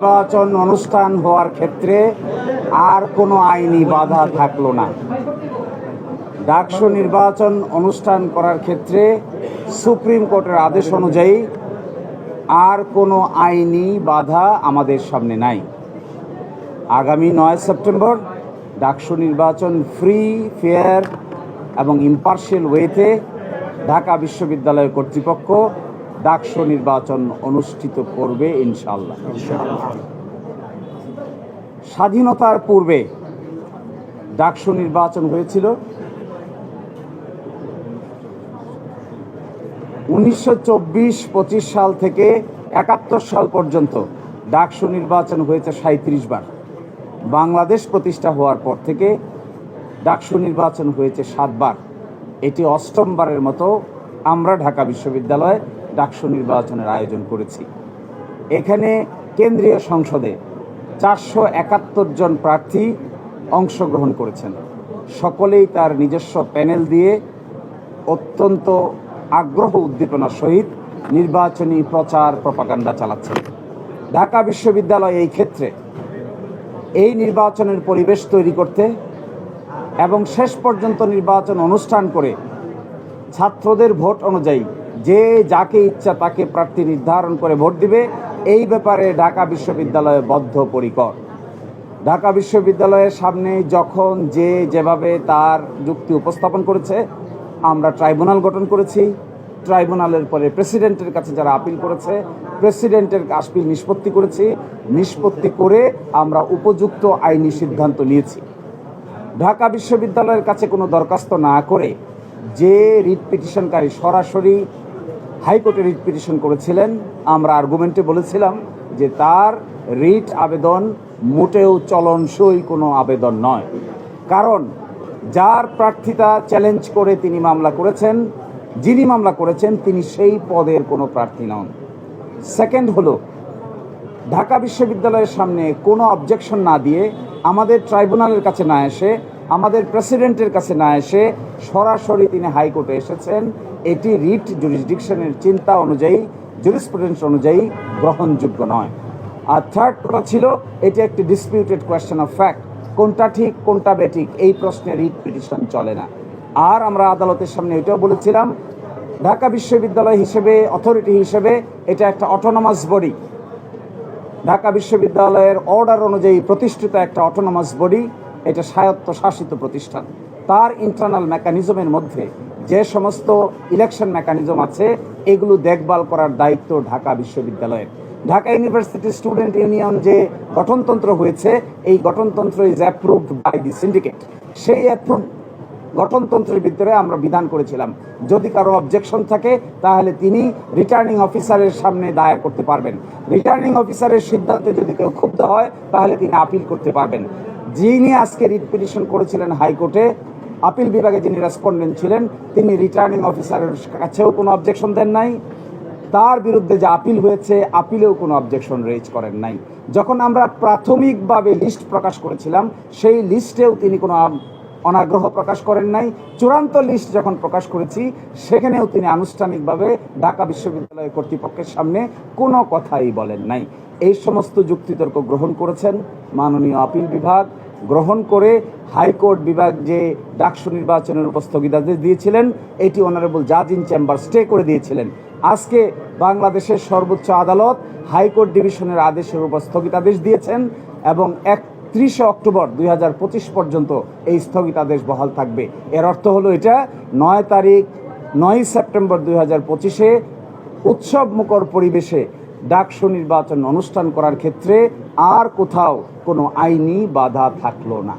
নির্বাচন অনুষ্ঠান হওয়ার ক্ষেত্রে আর কোনো আইনি বাধা থাকল না। ডাকসু নির্বাচন অনুষ্ঠান করার ক্ষেত্রে সুপ্রিম কোর্টের আদেশ অনুযায়ী আর কোনো আইনি বাধা আমাদের সামনে নাই। আগামী নয় সেপ্টেম্বর ডাকসু নির্বাচন ফ্রি, ফেয়ার এবং ইম্পার্শিয়াল ওয়েতে ঢাকা বিশ্ববিদ্যালয় কর্তৃপক্ষ ডাকসু নির্বাচন অনুষ্ঠিত করবে ইনশাল্লাহ স্বাধীনতার পূর্বে ডাকসু নির্বাচন হয়েছিল। উনিশশো চব্বিশ পঁচিশ সাল থেকে একাত্তর সাল পর্যন্ত ডাকসু নির্বাচন হয়েছে সাঁত্রিশ বার। বাংলাদেশ প্রতিষ্ঠা হওয়ার পর থেকে ডাকসু নির্বাচন হয়েছে সাতবার এটি অষ্টমবারের মতো আমরা ঢাকা বিশ্ববিদ্যালয়ে ডাকসু নির্বাচনের আয়োজন করেছি। এখানে কেন্দ্রীয় সংসদে চারশো একাত্তর জন প্রার্থী অংশগ্রহণ করেছেন। সকলেই তার নিজস্ব প্যানেল দিয়ে অত্যন্ত আগ্রহ উদ্দীপনার সহিত নির্বাচনী প্রচার প্রপাগান্ডা চালাচ্ছেন। ঢাকা বিশ্ববিদ্যালয় এই ক্ষেত্রে এই নির্বাচনের পরিবেশ তৈরি করতে এবং শেষ পর্যন্ত নির্বাচন অনুষ্ঠান করে ছাত্রদের ভোট অনুযায়ী যে যাকে ইচ্ছা তাকে প্রার্থী নির্ধারণ করে ভোট দিবে, এই ব্যাপারে ঢাকা বিশ্ববিদ্যালয় বদ্ধপরিকর। ঢাকা বিশ্ববিদ্যালয়ের সামনে যখন যে যেভাবে তার যুক্তি উপস্থাপন করেছে, আমরা ট্রাইব্যুনাল গঠন করেছি। ট্রাইব্যুনালের পরে প্রেসিডেন্টের কাছে যারা আপিল করেছে, প্রেসিডেন্টের আপিল নিষ্পত্তি করেছি। নিষ্পত্তি করে আমরা উপযুক্ত আইনি সিদ্ধান্ত নিয়েছি। ঢাকা বিশ্ববিদ্যালয়ের কাছে কোনো দরখাস্ত না করে যে রিট পিটিশনকারী সরাসরি হাইকোর্টে রিট পিটিশন করেছিলেন। আমরা আর্গুমেন্টে বলেছিলাম যে তার রিট আবেদন মোটেও চলনসই কোনো আবেদন নয়। কারণ যার প্রার্থিতা চ্যালেঞ্জ করে তিনি মামলা করেছেন, যিনি মামলা করেছেন, তিনি সেই পদের কোনো প্রার্থী নন। সেকেন্ড হলো, ঢাকা বিশ্ববিদ্যালয়ের সামনে কোনো অবজেকশন না দিয়ে আমাদের ট্রাইব্যুনালের কাছে না এসে, আমাদের প্রেসিডেন্টের কাছে না এসে সরাসরি তিনি হাইকোর্টে এসেছেন। এটি রিট জুরিসডিকশনের চিন্তা অনুযায়ী জুরিসপ্রুডেন্স অনুযায়ী গ্রহণযোগ্য নয়। আর থার্ড কথা ছিল, এটি একটি ডিসপিউটেড কোয়েশ্চেন অফ ফ্যাক্ট কোনটা ঠিক, কোনটা বেঠিক, এই প্রশ্নে রিট পিটিশন চলে না। আর আমরা আদালতের সামনে এটাও বলেছিলাম, ঢাকা বিশ্ববিদ্যালয় হিসেবে অথরিটি হিসেবে এটা একটা অটোনমাস বডি ঢাকা বিশ্ববিদ্যালয়ের অর্ডার অনুযায়ী প্রতিষ্ঠিত একটা অটোনমাস বডি এটা স্বায়ত্তশাসিত প্রতিষ্ঠান। তার ইন্টারনাল মেকানিজমের মধ্যে যে সমস্ত ইলেকশন মেকানিজম আছে, এগুলো দেখভাল করার দায়িত্ব ঢাকা বিশ্ববিদ্যালয়ের। ঢাকা ইউনিভার্সিটি স্টুডেন্ট ইউনিয়ন যে গঠনতন্ত্র হয়েছে, এই গঠনতন্ত্র is approved by the syndicate সেই অ্যাপ্রুভ গঠনতন্ত্রের ভিতরে আমরা বিধান করেছিলাম। যদি কারও অবজেকশন থাকে, তাহলে তিনি রিটার্নিং অফিসারের সামনে দায়ের করতে পারবেন। রিটার্নিং অফিসারের সিদ্ধান্তে যদি কেউ ক্ষুব্ধ হয়, তাহলে তিনি আপিল করতে পারবেন। যিনি আজকে রিট পিটিশন করেছিলেন হাইকোর্টে আপিল বিভাগে যিনি রেসপন্ডেন্ট ছিলেন, তিনি রিটার্নিং অফিসারের কাছেও কোনো অবজেকশন দেন নাই। তার বিরুদ্ধে যে আপিল হয়েছে, আপিলেও কোনো অবজেকশন রেজ করেন নাই। যখন আমরা প্রাথমিকভাবে লিস্ট প্রকাশ করেছিলাম, সেই লিস্টেও তিনি কোনো অনাগ্রহ প্রকাশ করেন নাই। চূড়ান্ত লিস্ট যখন প্রকাশ করেছি, সেখানেও তিনি আনুষ্ঠানিকভাবে ঢাকা বিশ্ববিদ্যালয় কর্তৃপক্ষের সামনে কোনো কথাই বলেন নাই। এই সমস্ত যুক্তিতর্ক গ্রহণ করেছেন মাননীয় আপিল বিভাগ। গ্রহণ করে হাইকোর্ট বিভাগ যে ডাকসু নির্বাচনের উপর স্থগিতাদেশ দিয়েছিলেন, এটি অনারেবল জাজ ইন চেম্বার স্টে করে দিয়েছিলেন। আজকে বাংলাদেশের সর্বোচ্চ আদালত হাইকোর্ট ডিভিশনের আদেশের উপর স্থগিতাদেশ দিয়েছেন এবং একত্রিশে অক্টোবর দুই হাজার পঁচিশ পর্যন্ত এই স্থগিতাদেশ বহাল থাকবে। এর অর্থ হলো এটা, নয় তারিখ নয় সেপ্টেম্বর দুই হাজার পঁচিশে উৎসব মুখর পরিবেশে ডাকসু নির্বাচন অনুষ্ঠান করার ক্ষেত্রে আর কোথাও কোনো আইনি বাধা থাকল না।